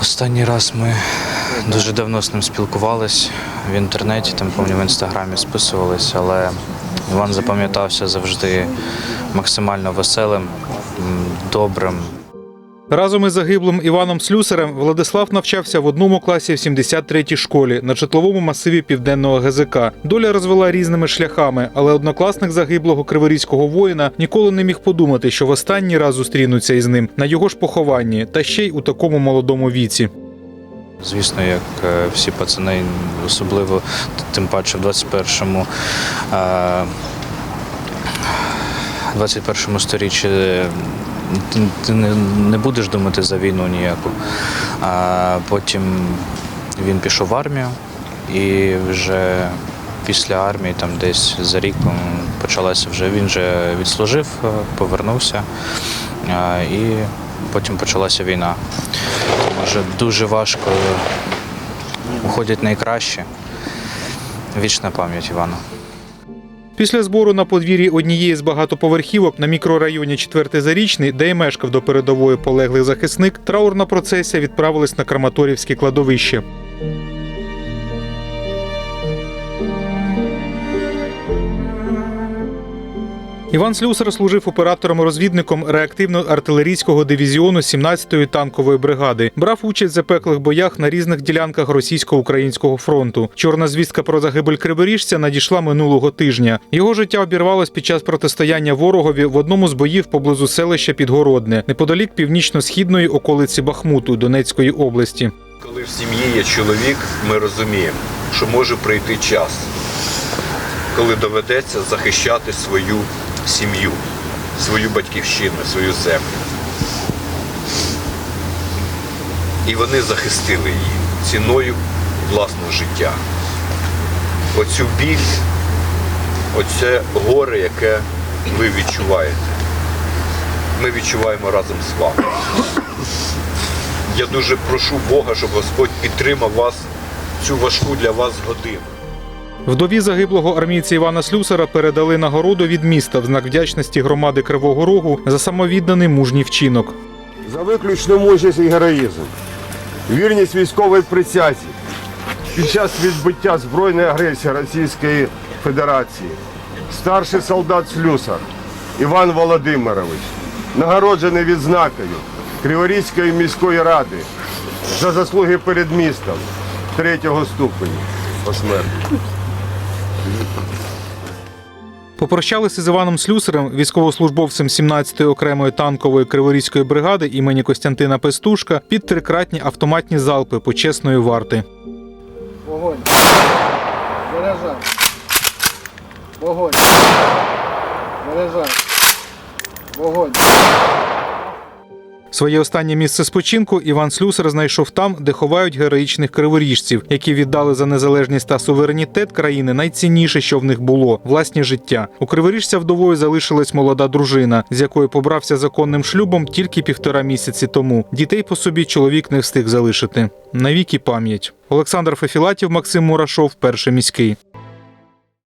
Останній раз ми дуже давно з ним спілкувались в інтернеті, там пам'ятаю, в інстаграмі списувалися, але Іван запам'ятався завжди максимально веселим, добрим. Разом із загиблим Іваном Слюсарем Владислав навчався в одному класі в 73-й школі на житловому масиві південного ГЗК. Доля розвела різними шляхами, але однокласник загиблого криворізького воїна ніколи не міг подумати, що в останній раз зустрінуться із ним на його ж похованні, та ще й у такому молодому віці. Звісно, як е, всі пацани, особливо тим паче в 21-му, е, 21-му сторіччі е, ти, ти не, не будеш думати за війну ніяку. А потім він пішов в армію і вже після армії, там десь за рік почалася вже, він вже відслужив, е, повернувся і потім почалася війна. Вже дуже важко уходять найкраще. Вічна пам'ять Івана. Після збору на подвір'ї однієї з багатоповерхівок на мікрорайоні 4 Зарічний, де й мешкав до передової полеглий захисник, траурна процесія відправилась на Краматорівське кладовище. Іван Слюсар служив оператором-розвідником реактивно-артилерійського дивізіону 17-ї танкової бригади. Брав участь в запеклих боях на різних ділянках російсько-українського фронту. Чорна звістка про загибель криворіжця надійшла минулого тижня. Його життя обірвалось під час протистояння ворогові в одному з боїв поблизу селища Підгородне, неподалік північно-східної околиці Бахмуту Донецької області. Коли в сім'ї є чоловік, ми розуміємо, що може прийти час, коли доведеться захищати свою сім'ю, свою батьківщину, свою землю. І вони захистили її ціною власного життя. Оцю біль, оце горе, яке ви відчуваєте, ми відчуваємо разом з вами. Я дуже прошу Бога, щоб Господь підтримав вас цю важку для вас годину. Вдові загиблого армійця Івана Слюсара передали нагороду від міста в знак вдячності громади Кривого Рогу за самовідданий мужній вчинок. за виключну мужність і героїзм, вірність військовій присязі під час відбиття збройної агресії Російської Федерації. Старший солдат Слюсар Іван Володимирович, нагороджений відзнакою Криворізької міської ради за заслуги перед містом третього ступеня посмертно. Попрощалися з Іваном Слюсарем, військовослужбовцем 17-ї окремої танкової криворізької бригади імені Костянтина Пестушка під трикратні автоматні залпи почесної варти. Вогонь. Заряджай. Вогонь. Заряджай. Вогонь. Своє останнє місце спочинку Іван Слюсар знайшов там, де ховають героїчних криворіжців, які віддали за незалежність та суверенітет країни найцінніше, що в них було власні життя. У криворіжця вдовою залишилась молода дружина, з якою побрався законним шлюбом тільки півтора місяці тому. Дітей по собі чоловік не встиг залишити. Навіки пам'ять. Олександр Фефілатів, Максим Мурашов, перший міський.